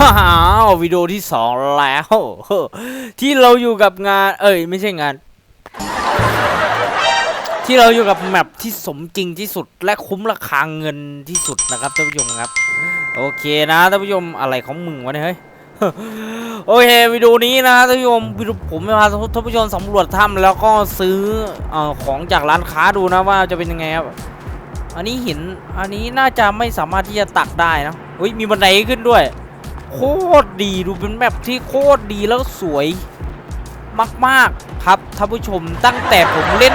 ว้าววิดีโอที่สองแล้ว ที่เราอยู่กับงาน เอ้ย ไม่ใช่งาน ที่เราอยู่กับแมปที่สมจริงที่สุดและคุ้มราคาเงินที่สุดนะครับท่านผู้ชมครับ โอเคนะท่านผู้ชมอะไรของมึงวะเนี่ยเฮ้ยโอเควิดีโอนี้นะท่านผู้ชมวิดีโอผมจะพาท่านผู้ชมสำรวจถ้ำแล้วก็ซื้ออของจากร้านค้าดูนะว่าจะเป็นยังไงครับอันนี้หินอันนี้น่าจะไม่สามารถที่จะตักได้นะเฮ้ยมีบันไดขึ้นด้วย โคตรดีดูเป็นแบบที่โคตรดีแล้วสวยมากๆครับท่านผู้ชมตั้งแต่ผมเล่น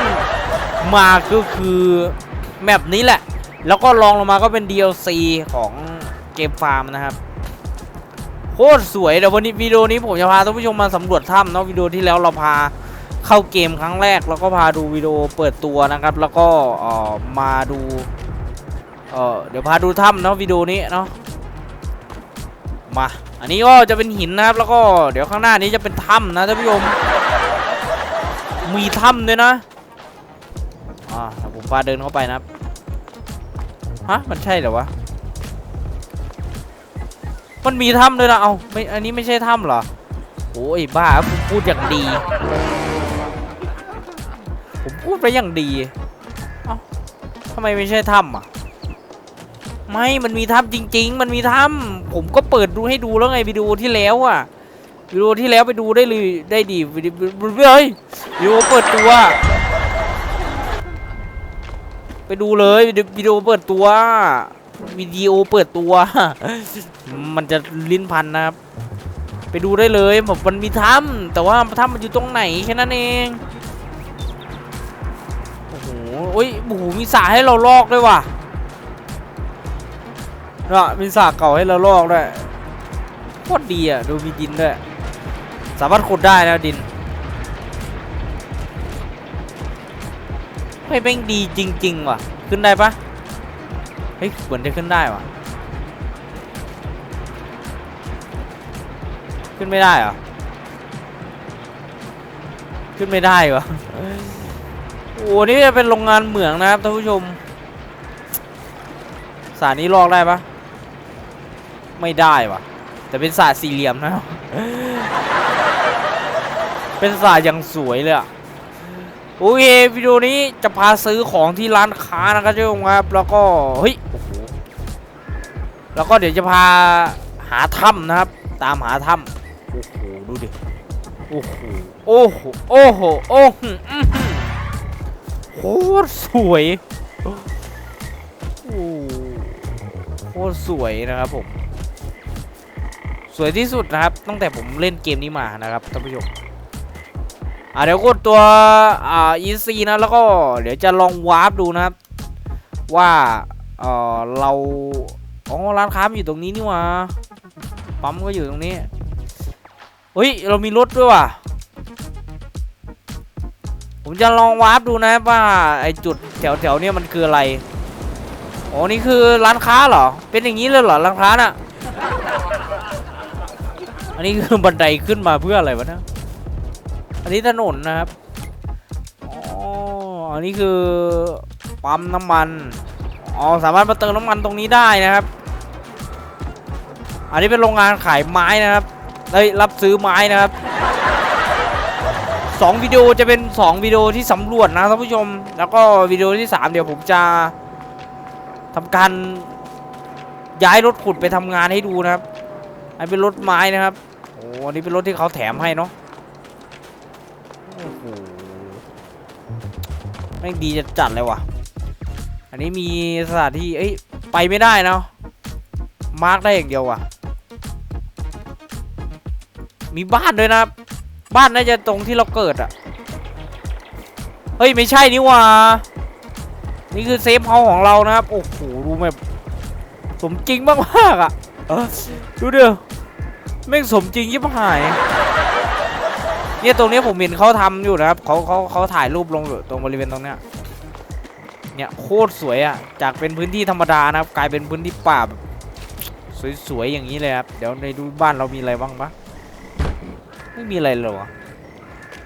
มาก็คือแมปนี้แหละ แล้วก็ลองลงมาก็เป็น DLC ของเกมฟาร์มนะครับโคตรสวยเดี๋ยววันนี้วิดีโอนี้ผมจะพาท่านผู้ชมมาสำรวจถ้ำเนาะวิดีโอที่แล้วเราพาเข้าเกมครั้งแรก แล้วก็พาดูวิดีโอเปิดตัวนะครับ แล้วก็เออมาดูเออเดี๋ยวพาดูถ้ำเนาะวิดีโอนี้เนาะ มา อันนี้ก็จะเป็นหินนะครับ แล้วก็เดี๋ยวข้างหน้านี้จะเป็นถ้ำนะท่านผู้ชม มีถ้ำด้วยนะ อ่าผมพาเดินเข้าไปนะครับ ฮะ มันใช่เหรอวะ มันมีถ้ำด้วยนะ เอาไม่ อันนี้ไม่ใช่ถ้ำเหรอ โอ้ยบ้าผมพูดอย่างดี ผมพูดไปอย่างดี เอ้าทำไมไม่ใช่ถ้ำอะ ไม่มันมีถ้ำจริง ๆ มันมีถ้ำผมก็เปิดดูให้ดูแล้วไงวิดีโอที่แล้วอะวิดีโอที่แล้วไปดูได้เลยได้ดีวิดีโอเฮ้ยวิดีโอเปิดตัว ไปดูเลยวิดีโอเปิดตัววิดีโอเปิดตัว มันจะลิ้นพันนะครับ ไปดูได้เลยแบบมันมีถ้ำแต่ว่าถ้ำมันอยู่ตรงไหนแค่นั้นเองโอ้โหโอ้ยโอ้โหมีสระให้เราลอกด้วยว่ะ เนาะมีสระเก่าให้เราลอกด้วยโคตรดีอะดูมีดินด้วย สามารถขุดได้นะดินเฮ้ยแม่งดีจริง ๆ ว่ะ ขึ้นได้ปะเฮ้ยเหมือนจะขึ้นได้ว่ะ ขึ้นไม่ได้เหรอ ขึ้นไม่ได้วะโอ้นี่จะเป็นโรงงานเหมืองนะครับท่านผู้ชม สานี้ลอกได้ปะ ไม่ได้ว่ะแต่เป็นสาสี่เหลี่ยมนะ เป็นสาอย่างสวยเลยอะโอเควิดีโอนี้จะพาซื้อของที่ร้านค้านะครับท่านครับแล้วก็เฮ้ยโอ้โหแล้วก็เดี๋ยวจะพาหาถ้ำนะครับ ตามหาถ้ำโอ้โหดูดิโอ้โหโอ้โหโอ้โหโอ้โหโคตรสวยโอ้โหโคตรสวยนะครับผม สวยที่สุดนะครับ ตั้งแต่ผมเล่นเกมนี้มานะครับท่านผู้ชมอ่าเดี๋ยวกดตัวอ่า EC นะแล้วก็เดี๋ยวจะลองวาร์ปดูนะครับ ว่าเออเราอ๋อร้านค้ามอยู่ตรงนี้นี่หว่าปั๊มก็อยู่ตรงนี้เฮ้ยเรามีรถด้วยว่ะผมจะลองวาร์ปดูนะว่าไอจุดแถวแถวๆเนี้ยมันคืออะไรอ๋อนี่คือร้านค้าเหรอเป็นอย่างนี้เลยเหรอร้านค้าน่ะ นนี้คือบันไดขึ้นมาเพื่ออะไรวะเนะอันนี้ถนนนะครับอ๋ออันนี้คือปั๊มน้ำมันอ๋อสามารถมาเติมน้ำมันตรงนี้ได้นะครับ อันนี้เป็นโรงงานขายไม้นะครับได้ยรับซื้อไม้นะครับสองวิดีโอจะเป็นสองวิดีโอที่สำรวจนะท่านผู้ชม แล้วก็วิดีโอที่สามเดี๋ยวผมจะทำการย้ายรถขุดไปทำงานให้ดูนะครับอันเป็นรถไม้นะครับ อ้อันนี้เป็นรถที่เขาแถมให้เนาะโอ้โหแม่งดีจะจัดเลยว่ะ อันนี้มีสถานที่เอ้ยไปไม่ได้เนาะมาร์กได้อย่างเดียวว่ะ มีบ้านด้วยนะ บ้านน่าจะตรงที่เราเกิดอะเฮ้ย ไม่ใช่นี่ว่า นี่คือเซฟเฮาของเรานะครับ โอ้โหดูแบบสมจริงมากๆอะออดูเด้อ แม่งสมจริงยิบหาย เนี่ยตรงนี้ผมเห็นเขาทำอยู่นะครับเขาเขาเขาถ่ายรูปลงตรงบริเวณตรงเนี้ยเนี่ยโคตรสวยอะ่ะจากเป็นพื้นที่ธรรมดานะครับ กลายเป็นพื้นที่ป่าแบบสวยๆอย่างนี้เลยครับเดี๋ยวในดูบ้านเรามีอะไรบ้างปะไม่มีอะไรเลยวะ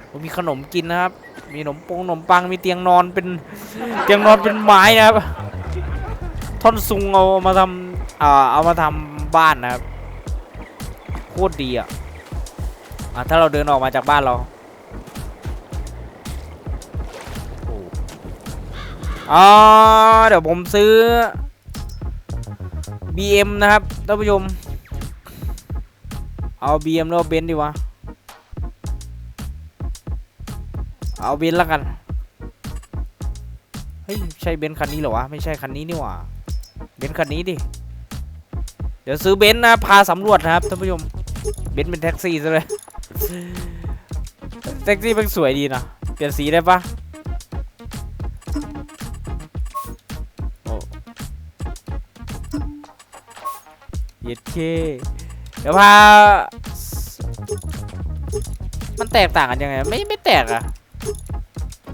ผมมีขนมกินนะครับ มีขนมปงขนมปังมีเตียงนอนเป็นเตียงนอนเป็นไม้นะครับท่อนซุงเอามาทำอ่าเอามาทำบ้านนะครับ คตรดีอะอะถ้าเราเดินออกมาจากบ้านเราอ๋อเดี๋ยวผมซื้อ BM นะครับท่านผู้ชม เอา BM แล้วเบนดีวะ เอาเบนแล้วกัน เฮ้ย ใช่เบนคันนี้เหรอวะ ไม่ใช่คันนี้นี่หว่า เบนคันนี้ดิ เดี๋ยวซื้อเบนนะ พาสำรวจนะครับท่านผู้ชม บนซ์เป็นแท็กซี่ซะเลย แท็กซี่มันสวยดีนะเปลี่ยนสีได้ปะโอ้เย็ดเคเดี๋ยวพา มันแตกต่างกันยังไง ไม่ไม่แตกอะ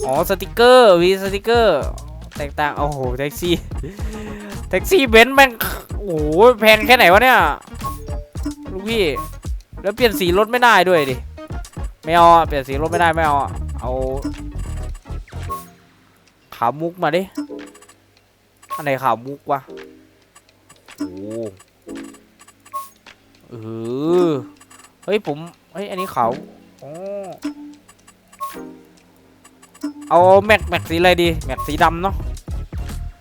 อ๋อสติกเกอร์วีสติกเกอร์ แตกต่าง โอ้โหแท็กซี่ แท็กซี่เบนซ์แม่งโอ้โหแพงแค่ไหนวะเนี่ย ลูกพี่ แล้วเปลี่ยนสีรถไม่ได้ด้วยดิ ไม่เอาอเปลี่ยนสีรถไม่ได้ไม่เอาอเอา ขามุกมาดิ อันไหนขามุกวะ โอ้เออ เฮ้ยผมเฮ้ยอันนี้ขาวอ๋อเอาแม็กแม็กสีอะไรดี แม็กสีดำเนาะ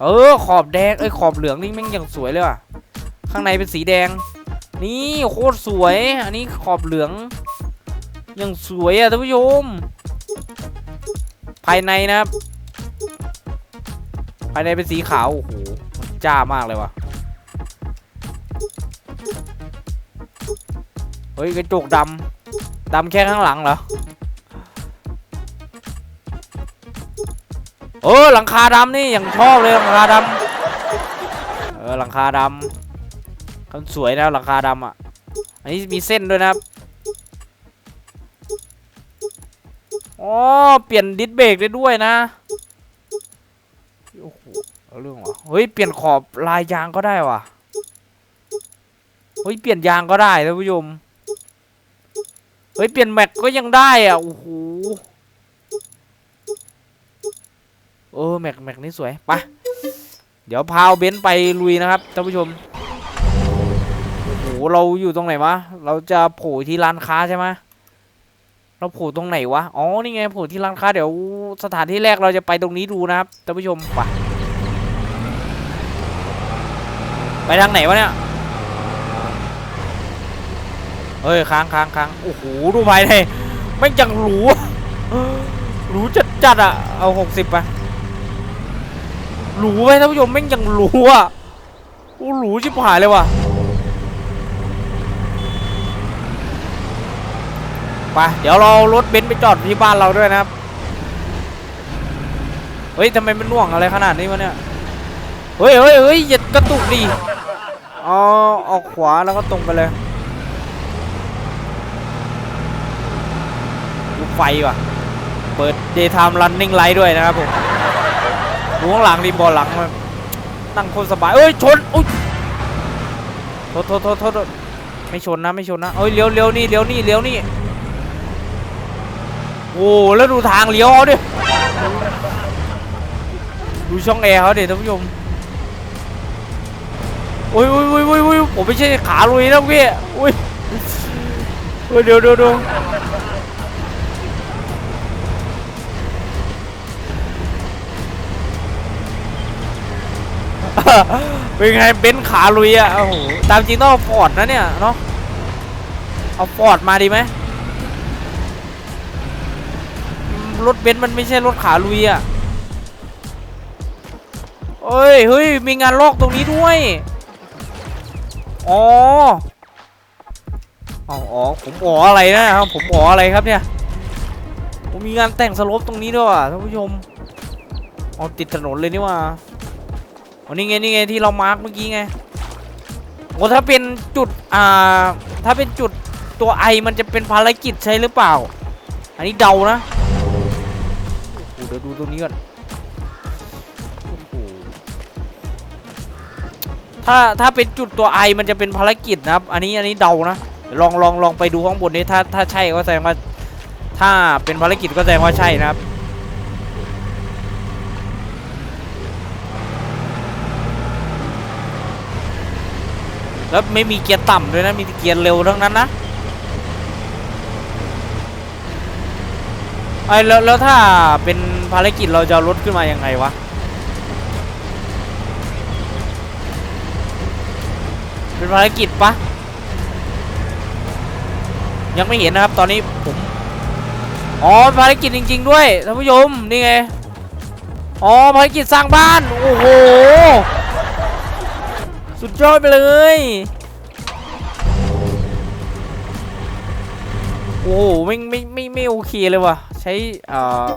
เออ ขอบแดง เอ้ย ขอบเหลืองนี่แม่งยังสวยเลยว่ะ ข้างในเป็นสีแดง นี่โคตรสวย อันนี้ขอบเหลืองยังสวยอะท่านผู้ชม ภายในนะครับ ภายในเป็นสีขาว โอ้โห มันจ้ามากเลยว่ะ เฮ้ย กระจกดำ ดำแค่ข้างหลังเหรอ เออ หลังคาดำนี่อย่างชอบเลยหลังคาดำ เออ หลังคาดำ มันสวยนะหลังคาดำอะ อันนี้มีเส้นด้วยนะครับอ๋อเปลี่ยนดิสเบรกได้ด้วยนะโอ้โหเรื่องวะเฮ้ยเปลี่ยนขอบลายยางก็ได้ว่ะเฮ้ยเปลี่ยนยางก็ได้ท่านผู้ชมเฮ้ยเปลี่ยนแม็กก็ยังได้อะโอ้โหเออแม็กแม็กนี่สวยไปเดี๋ยวพาเอาเบนซ์ไปลุยนะครับท่านผู้ชม เราอยู่ตรงไหนวะ เราจะโผล่ที่ร้านค้าใช่ไหมเราโผล่ตรงไหนวะ อ๋อ นี่ไงโผล่ที่ร้านค้า เดี๋ยวสถานที่แรกเราจะไปตรงนี้ดูนะครับท่านผู้ชมไปไปทางไหนวะเนี่ย เฮ้ยค้างค้างค้างโอ้โห ดูภายในไม่จังหรูหรูจัดจัดอะเอาหกสิบไปหรูไหมท่านผู้ชมแม่งยังหรูอะโอ้หรูชิบหายเลยว่ะ ไปเดี๋ยวเรารถเบนซ์ไปจอดที่บ้านเราด้วยนะครับ เฮ้ยทำไมมันน่วงอะไรขนาดนี้วะเนี่ย เฮ้ยเฮ้ยเฮ้ยอย่ากระตุกดิเอาออกขวาแล้วก็ตรงไปเลยดูไฟว่ะ เปิด daytime running light ด้วยนะครับผมดูข้างหลังดิบอลหลังมันนั่งคนสบาย เอ้ยชน อุ้ยโทษโทษโทษโทษโทษไม่ชนนะไม่ชนนะเอ้ยเลี้ยวเลี้ยวนี่เลี้ยวนี่เลี้ยวนี่ โอ้แล้วดูทางเลี้ยวเขาดิ ดูช่องแอร์เขาดิท่านผู้ชมโอ้ยโอ้ยโอ้ยโอ้ยโอ้ยผมไม่ใช่ขาลุยนะพี่โอ้ยโอ้ยเดี๋ยวเดี๋ยวเดี๋ยวเป็นไงเบนขาลุยอะโอ้โหตามจริงต้องเอาฟอร์ดนะเนี่ยเนาะเอาฟอร์ดมาดีไหม รถเบนซ์มันไม่ใช่รถขาลุยอะเอ้ยเฮ้ยมีงานลอกตรงนี้ด้วย อ๋ออ๋อผมอ๋ออะไรนะครับผมอ๋ออะไรครับเนี่ยผมมีงานแต่งสลปตรงนี้ด้วยว่ะท่านผู้ชมเอาติดถนนเลยนี่ว่าโอ้นี่ไงนี่ไงที่เรามาร์กเมื่อกี้ไงโอ้ถ้าเป็นจุดอ่าถ้าเป็นจุดตัวไอมันจะเป็นภารกิจใช่หรือเปล่า อันนี้เดานะ ดี๋ยวดูตรงนี้ก่อนถ้าถ้าเป็นจุดตัวไอมันจะเป็นภารกิจนะครับอันนี้อันนี้เดานะลองลองลองไปดูข้างบนนี้ถ้าถ้าใช่ก็แสดงว่าถ้าเป็นภารกิจก็แสดงว่าใช่นะครับแล้วไม่มีเกียร์ต่ำด้วยนะ มีเกียร์เร็วทั้งนั้นนะ อ้แล้วแล้วถ้าเป็นภารกิจเราจะเอารถขึ้นมายังไงวะเป็นภารกิจปะยังไม่เห็นนะครับตอนนี้ผมอ๋อภารกิจจริง ๆ ด้วยท่านผู้ชมนี่ไงอ๋อภารกิจสร้างบ้านโอ้โหสุดยอดไปเลย โอ้โหไม่ไม่ไม่ไม่โอเคเลยว่ะ ใช้เอ่อ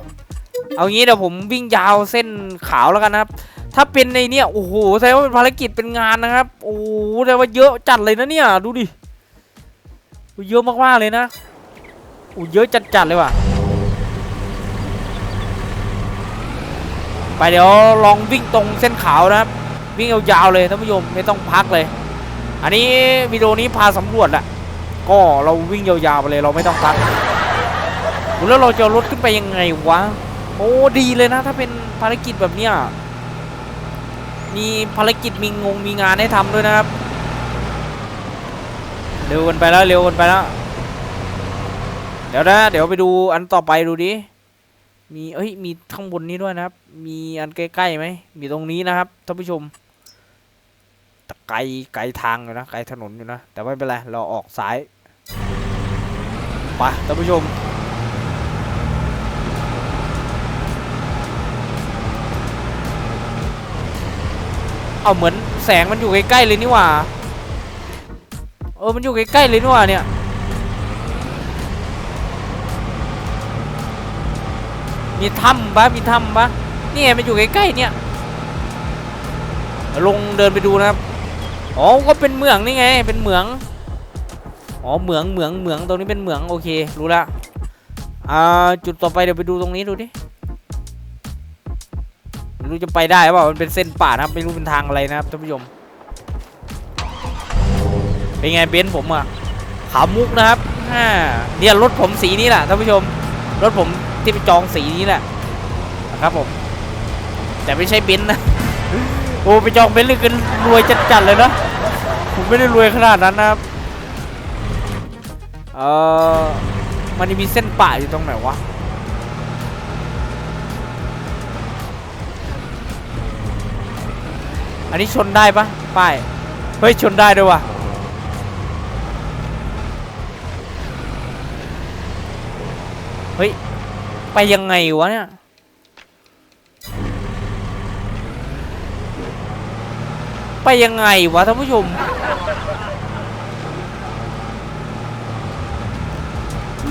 เอางี้เดี๋ยวผมวิ่งยาวเส้นขาวแล้วกันนะครับ ถ้าเป็นในเนี่ยโอ้โหแสดงว่าเป็นภารกิจเป็นงานนะครับ โอ้โหแสดงว่าเยอะจัดเลยนะเนี่ยดูดิเยอะมากๆเลยนะโอ้เยอะจัดๆเลยว่ะ ไปเดี๋ยวลองวิ่งตรงเส้นขาวนะครับ วิ่งยาวๆเลยท่านผู้ชมไม่ต้องพักเลย อันนี้วิดีโอนี้พาสำรวจอะ ก็เราวิ่งยาวๆไปเลยเราไม่ต้องพักแล้วเราจะเอารถขึ้นไปยังไงวะ โอ้ดีเลยนะ ถ้าเป็นภารกิจแบบเนี้ยมีภารกิจมีงงมีงานให้ทำด้วยนะครับเร็วกันไปแล้วเร็วกันไปแล้วเดี๋ยวนะเดี๋ยวไปดูอันต่อไปดูดิมีเอ้ยมีข้างบนนี้ด้วยนะครับ มีอันใกล้ๆไหมมีตรงนี้นะครับท่านผู้ชมไกลไกลทางอยู่นะไกลถนนอยู่นะแต่ไม่เป็นไรเราออกซ้าย ไปท่านผู้ชม เอาเหมือนแสงมันอยู่ใกล้ๆเลยนี่หว่า เออ มันอยู่ใกล้ๆเลยนี่หว่าเนี่ยมีถ้ำปะมีถ้ำปะนี่ไงมันอยู่ใกล้ๆเนี่ย ลงเดินไปดูนะครับ อ๋อ ก็เป็นเหมืองนี่ไง เป็นเหมือง อ๋อเหมืองเหมืองเหมืองตรงนี้เป็นเหมืองโอเครู้ละอ่าจุดต่อไปเดี๋ยวไปดูตรงนี้ดูดิไม่รู้จะไปได้เปล่ามันเป็นเส้นป่านะครับไม่รู้เป็นทางอะไรนะครับท่านผู้ชมเป็นไงเบนซ์ผมอะขามุกนะครับอ่าเนี่ยรถผมสีนี้แหละท่านผู้ชมรถผมที่ไปจองสีนี้แหละนะครับผมแต่ไม่ใช่เบนซ์นะโอ้ไปจองเบนซ์เลยกันรวยจัดๆเลยนะผมไม่ได้รวยขนาดนั้นนะครับ เออมันมีเส้นป่าอยู่ตรงไหนวะอันนี้ชนได้ปะป้ายเฮ้ยชนได้ด้วยวะเฮ้ยไปยังไงวะเนี่ยไปยังไงวะท่านผู้ชม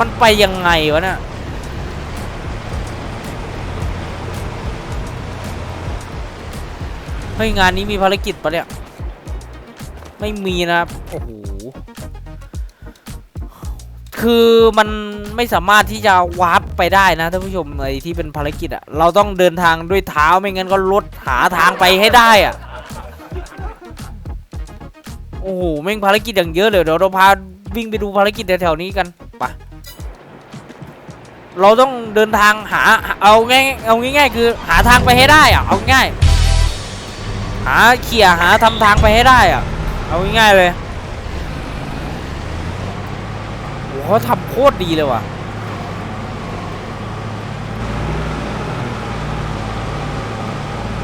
มันไปยังไงวะเนี่ยเฮ้ยงานนี้มีภารกิจปะเนี่ย ไม่มีนะครับ โอ้โห คือมันไม่สามารถที่จะวาร์ปไปได้นะท่านผู้ชมไอ้ที่เป็นภารกิจอะเราต้องเดินทางด้วยเท้าไม่งั้นก็รถหาทางไปให้ได้อะโอ้โหแม่งภารกิจอย่างเยอะเลยเดี๋ยวเราพาวิ่งไปดูภารกิจแถวๆนี้กันไป เราต้องเดินทางหาเอาง่ายเอาง่ายๆ คือหาทางไปให้ได้อะเอาง่ายหาเขี่ยหาทำทางไปให้ได้อะเอาง่ายๆเลยโอ้โหเขาทำโคตรดีเลยว่ะ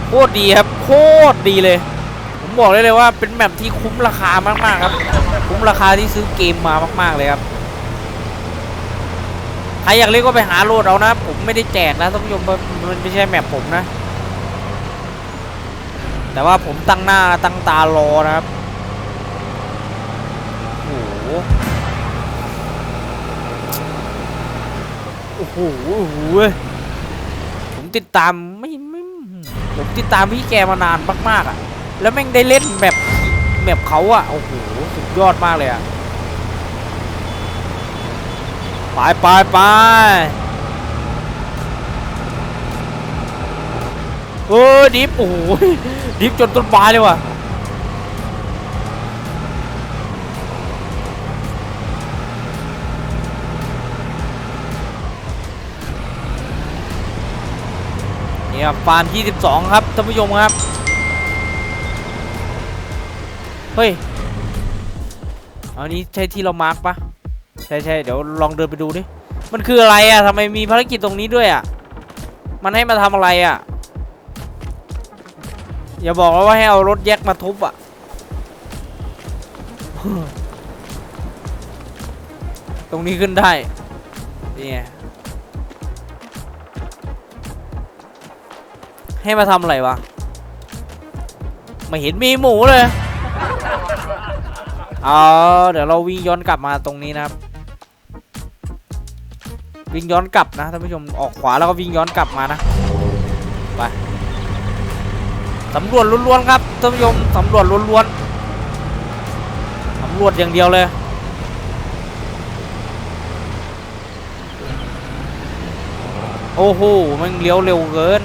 โคตรดีครับโคตรดีเลย ผมบอกได้เลยว่าเป็นแมปที่คุ้มราคามากๆครับ คุ้มราคาที่ซื้อเกมมามาก ๆเลยครับ ใครอยากเล่นก็ไปหาโหลดเอานะ ผมไม่ได้แจกนะท่านผู้ชมมันไม่ใช่แมปผมนะ แต่ว่าผมตั้งหน้าตั้งตารอนะครับโอ้โหโอ้โหผมติดตามไม่ไม่ผมติดตามพี่แกมานานมากๆอะ แล้วแม่งได้เล่นแบบแบบเขาอะโอ้โหสุดยอดมากเลยอะ ไปไปไปเออดิฟโอ้โหดิฟจนต้นไม้เลยว่ะเนี่ยฟาร์ม22 ครับท่านผู้ชมครับ เฮ้ย อันนี้ใช่ที่เรามาร์กปะ ช่ใช่เดี๋ยวลองเดินไปดูดิ มันคืออะไรอะทำไมมีภารกิจตรงนี้ด้วยอะ มันให้มาทำอะไรอะ อย่าบอกว่าให้เอารถแยกมาทุบอะ ตรงนี้ขึ้นได้ นี่ไงให้มาทำอะไรวะ ไม่เห็นมีหมูเลย เอาเดี๋ยวเราวิ่งย้อนกลับมาตรงนี้นะครับ วิ่งย้อนกลับนะท่านผู้ชมออกขวาแล้วก็วิ่งย้อนกลับมานะไปสำรวจล้วนๆครับท่านผู้ชมสำรวจล้วนๆสำรวจอย่างเดียวเลยโอ้โหมันเลี้ยวเร็วเกิน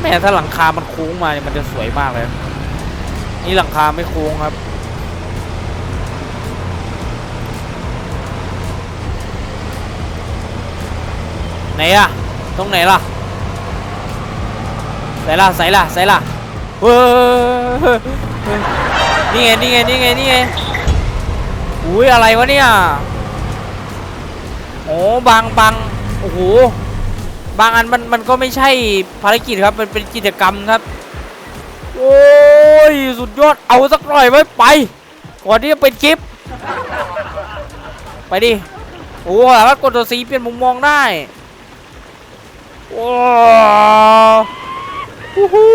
แม่ถ้าหลังคามันโค้งมาเนี่ยมันจะสวยมากเลย นี่หลังคาไม่โค้งครับ ไหนอะตรงไหนล่ะใส่ล่ะใส่ล่ะใส่ล่ะเฮ้ยนี่ไงนี่ไงนี่ไงนี่ไงอุ้ยอะไรวะเนี่ยโอ้บางบางโอ้โหบางอันมันมันก็ไม่ใช่ภารกิจครับ มันเป็นกิจกรรมครับ โอ้ย สุดยอด เอาสักหน่อยไว้ไป ก่อนที่จะเป็นคลิป ไปดิ โอ้สามารถกดตัวสีเปลี่ยนมุมมองได้ว้าววู้ฮู้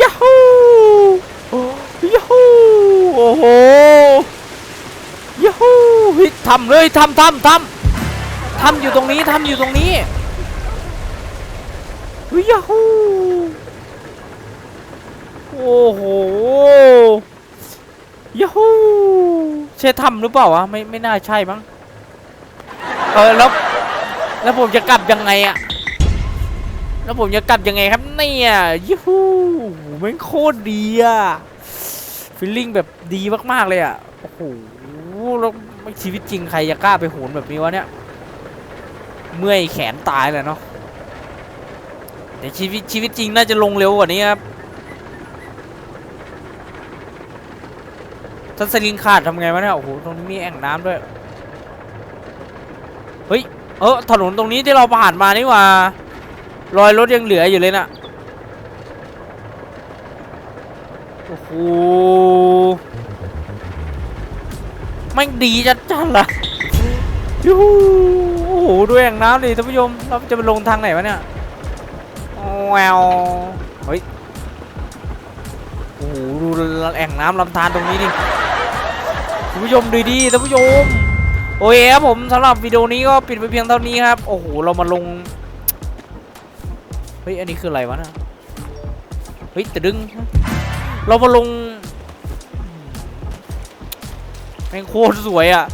ยาฮูยาฮูโอ้โหยาฮูเฮ้ยทำเลยทำทำทำทำอยู่ตรงนี้ทำอยู่ตรงนี้เฮ้ยยาฮู โอ้โหยาฮูใช่ทำหรือเปล่าวะไม่ไม่น่าใช่มั้งเออแล้วแล้วผมจะกลับยังไงอะแล้วผมจะกลับยังไงครับเนี่ยยูฮูแม่งโคตรดีอะฟีลลิ่งแบบดีมากๆเลยอะโอ้โหแล้วชีวิตจริงใครจะกล้าไปโหนแบบนี้วะเนี่ยเมื่อยแขนตายเลยเนาะแต่ชีวิตชีวิตจริงน่าจะลงเร็วกว่านี้ครับ ถ้าสลิงขาดทำไงวะเนี่ยโอ้โหตรงนี้มีแอ่งน้ำด้วยเฮ้ยเออถนนตรงนี้ที่เราผ่านมานี่ว่ารอยรถยังเหลืออยู่เลยน่ะโอ้โหแม่งดีจัดจันล่ะยูหูโอ้โหดูแอ่งน้ำดิท่านผู้ชมเราจะไปลงทางไหนวะเนี่ยแววเฮ้ย อ้โหดูแอ่งน้ำลำธารตรงนี้ดิคุณผู้ชมดูดิท่านผู้ชมโอเคครับผมสำหรับวิดีโอนี้ก็ปิดไปเพียงเท่านี้ครับ โอ้โห เรามาลง เฮ้ย อันนี้คืออะไรวะนะเฮ้ยแต่ดึง เรามาลงแม่งโคตรสวยอะ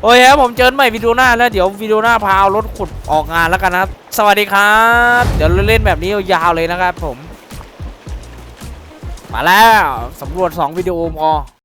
โอเคครับผมเจอกันใหม่วิดีโอหน้าแล้วเดี๋ยววิดีโอหน้าพาเอารถขุดออกงานแล้วกันนะครับสวัสดีครับ เดี๋ยวเล่นแบบนี้ยาวเลยนะครับผม มาแล้วสำรวจ 2 วิดีโอมอ